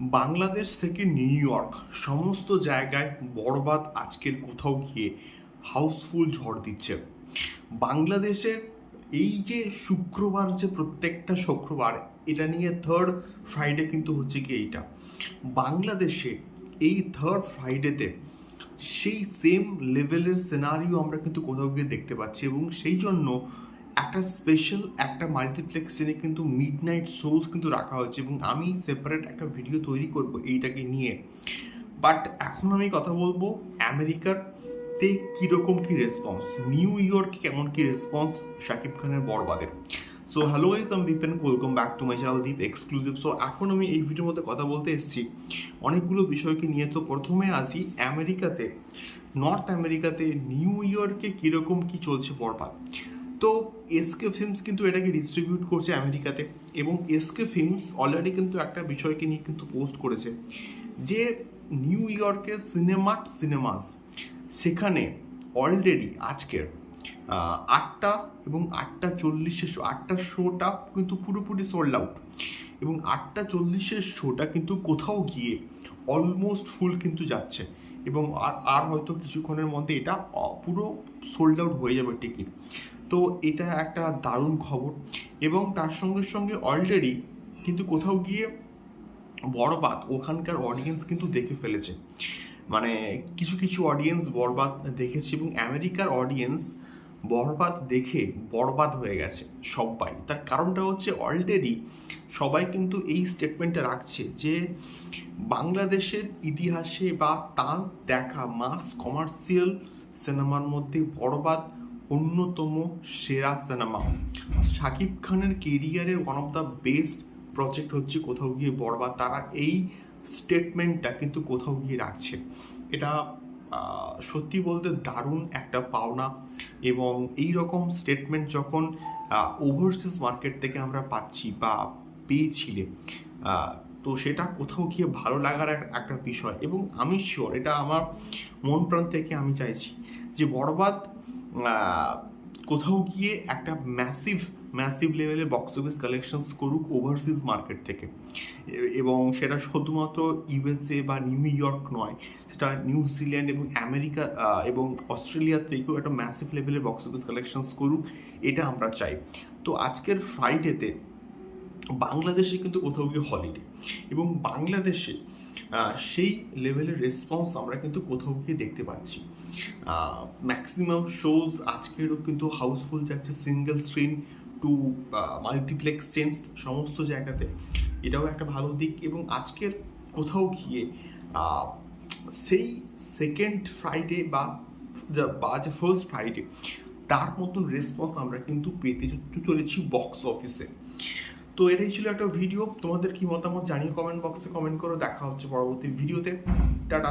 বাংলাদেশ থেকে new York, সমস্ত জায়গায় বরবাদ আজকের কোথাও গিয়ে হাউসফুল ঝড় দিচ্ছে। বাংলাদেশে এই যে শুক্রবার, যে প্রত্যেকটা শুক্রবার, এটা নিয়ে থার্ড ফ্রাইডে কিন্তু হচ্ছে কি এইটা। বাংলাদেশে এই থার্ড ফ্রাইডেতে সেই সেম লেভেলের সিনারিও আমরা কিন্তু কোথাও গিয়ে দেখতে পাচ্ছি এবং সেই জন্য একটা স্পেশাল একটা মাল্টিপ্লেক্সে কিন্তু মিড নাইট শোজ কিন্তু রাখা হয়েছে এবং আমি সেপারেট একটা ভিডিও তৈরি করব এইটাকে নিয়ে। বাট এখন আমি কথা বলব আমেরিকার তে কীরকম কী রেসপন্স নিউ ইয়র্কে কেমন কী রেসপন্স শাকিব খানের বরবাদের। সো হ্যালো গাইজ আমি Dipen welcome back to my channel Deep exclusive so এখন আমি এই ভিডিওর মধ্যে কথা বলতে এসেছি। অনেকগুলো বিষয়কে নিয়ে। তো প্রথমে আসি আমেরিকাতে। নর্থ আমেরিকাতে নিউ ইয়র্কে কীরকম কী চলছে বরবাদ? তো এসকে ফিল্মস কিন্তু এটাকে ডিস্ট্রিবিউট করছে আমেরিকাতে এবং এসকে ফিল্মস অলরেডি কিন্তু একটা বিষয়কে নিয়ে কিন্তু পোস্ট করেছে যে নিউ ইয়র্কের সিনেমাট সিনেমাস সেখানে অলরেডি আজকের আটটা এবং আটটা চল্লিশের শো আটটা শোটা কিন্তু পুরোপুরি সোল্ড আউট এবং আটটা চল্লিশের শোটা কিন্তু কোথাও গিয়ে অলমোস্ট ফুল কিন্তু যাচ্ছে এবং আর আর হয়তো কিছুক্ষণের মধ্যে এটা পুরো সোল্ড আউট হয়ে যাবে টিকিট তো এটা একটা দারুণ খবর। এবং তার সঙ্গে সঙ্গে অলরেডি কিন্তু কোথাও গিয়ে বরবাদ, ওখানকার অডিয়েন্স কিন্তু দেখে ফেলেছে। মানে কিছু কিছু অডিয়েন্স বরবাদ দেখেছে এবং আমেরিকার অডিয়েন্স বরবাদ দেখে বরবাদ হয়ে গেছে সবাই তার কারণটা হচ্ছে অলরেডি সবাই কিন্তু এই স্টেটমেন্টটা রাখছে যে বাংলাদেশের ইতিহাসে বা তার দেখা মাস কমার্শিয়াল সিনেমার মধ্যে বরবাদ অন্যতম সেরা সিনেমা। শাকিব খানের কেরিয়ারের one of the best project হচ্ছে কোথাও গিয়ে বরবাদ তারা এই স্টেটমেন্টটা কিন্তু কোথাও গিয়ে রাখছে। এটা সত্যি বলতে দারুণ একটা পাওনা এবং এই রকম স্টেটমেন্ট যখন ওভারসিজ মার্কেট থেকে আমরা পাচ্ছি বা পেয়েছিলে তো সেটা কোথাও গিয়ে ভালো লাগার একটা বিষয়। এবং আমি শিওর এটা আমার মন প্রাণ থেকে আমি চাইছি যে বরবাদ কোথাও গিয়ে একটা ম্যাসিভ ম্যাসিভ লেভেলে বক্স অফিস কালেকশনস করুক ওভারসিজ মার্কেট থেকে। এবং সেটা শুধুমাত্র ইউএসএ বা নিউ ইয়র্ক নয়, সেটা নিউজিল্যান্ড এবং আমেরিকা এবং অস্ট্রেলিয়া থেকেও একটা ম্যাসিভ লেভেলে বক্স অফিস কালেকশনস করুক, এটা আমরা চাই। তো আজকের ফ্রাইডেতে বাংলাদেশে কিন্তু কোথাও গিয়ে হলিডে। এবং বাংলাদেশে সেই লেভেলের রেসপন্স আমরা কিন্তু কোথাও গিয়ে দেখতে পাচ্ছি। ম্যাক্সিমাম শোজ আজকেরও কিন্তু হাউসফুল যাচ্ছে single screen to multiplex change সমস্ত জায়গাতে। এটাও একটা ভালো দিক এবং আজকের কোথাও গিয়ে সেই সেকেন্ড ফ্রাইডে বা বা যে ফার্স্ট ফ্রাইডে তার মতন রেসপন্স আমরা কিন্তু পেতে চলেছি বক্স অফিসে তো এটাই ছিল একটা ভিডিও তোমাদের কি মতামত জানিয়ে কমেন্ট বক্সে কমেন্ট করো। দেখা হচ্ছে পরবর্তী ভিডিওতে টাটা।